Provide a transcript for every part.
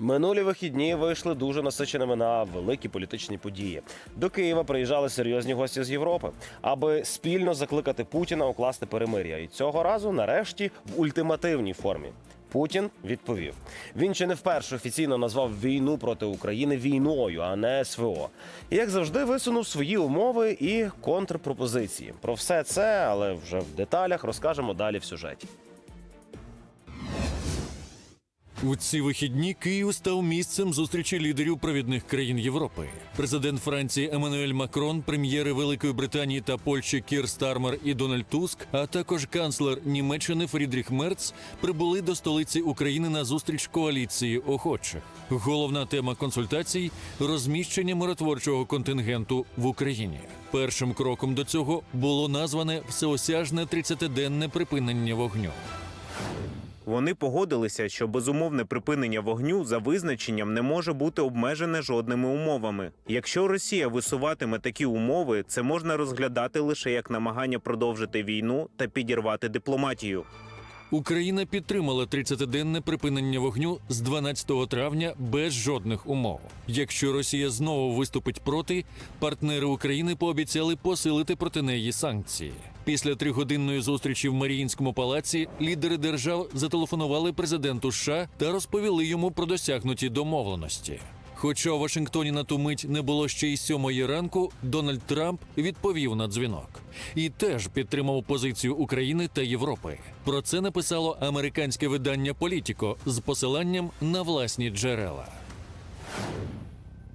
Минулі вихідні вийшли дуже насиченими на великі політичні події. До Києва приїжджали серйозні гості з Європи, аби спільно закликати Путіна укласти перемир'я. І цього разу, нарешті, в ультимативній формі. Путін відповів: він чи не вперше офіційно назвав війну проти України війною, а не СВО. І як завжди, висунув свої умови і контрпропозиції. Про все це, але вже в деталях розкажемо далі в сюжеті. У ці вихідні Київ став місцем зустрічі лідерів провідних країн Європи. Президент Франції Еммануель Макрон, прем'єри Великої Британії та Польщі Кір Стармер і Дональд Туск, а також канцлер Німеччини Фрідріх Мерц прибули до столиці України на зустріч коаліції охочих. Головна тема консультацій розміщення миротворчого контингенту в Україні. Першим кроком до цього було назване всеосяжне 30-денне припинення вогню. Вони погодилися, що безумовне припинення вогню за визначенням не може бути обмежене жодними умовами. Якщо Росія висуватиме такі умови, це можна розглядати лише як намагання продовжити війну та підірвати дипломатію. Україна підтримала 30-денне припинення вогню з 12 травня без жодних умов. Якщо Росія знову виступить проти, партнери України пообіцяли посилити проти неї санкції. Після тригодинної зустрічі в Маріїнському палаці лідери держав зателефонували президенту США та розповіли йому про досягнуті домовленості. Хоча у Вашингтоні на ту мить не було ще й сьомої ранку, Дональд Трамп відповів на дзвінок і теж підтримав позицію України та Європи. Про це написало американське видання Політіко з посиланням на власні джерела.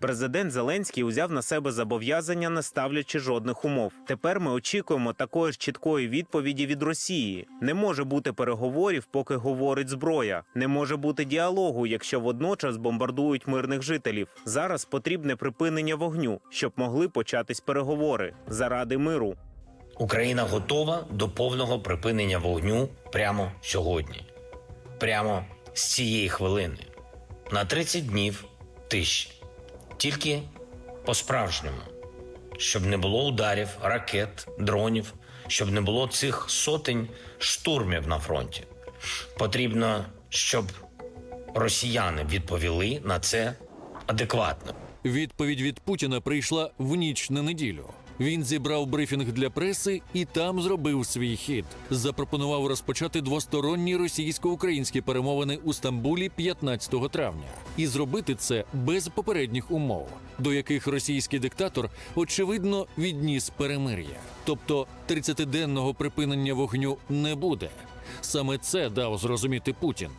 Президент Зеленський узяв на себе зобов'язання, не ставлячи жодних умов. Тепер ми очікуємо такої ж чіткої відповіді від Росії. Не може бути переговорів, поки говорить зброя. Не може бути діалогу, якщо водночас бомбардують мирних жителів. Зараз потрібне припинення вогню, щоб могли початись переговори заради миру. Україна готова до повного припинення вогню прямо сьогодні, прямо з цієї хвилини, на 30 днів тиші. Тільки по-справжньому, щоб не було ударів, ракет, дронів, щоб не було цих сотень штурмів на фронті. Потрібно, щоб росіяни відповіли на це адекватно. Відповідь від Путіна прийшла в ніч на неділю. Він зібрав брифінг для преси і там зробив свій хід. Запропонував розпочати двосторонні російсько-українські перемовини у Стамбулі 15 травня і зробити це без попередніх умов, до яких російський диктатор очевидно відніс перемир'я. Тобто 30-денного припинення вогню не буде. Саме це дав зрозуміти Путін.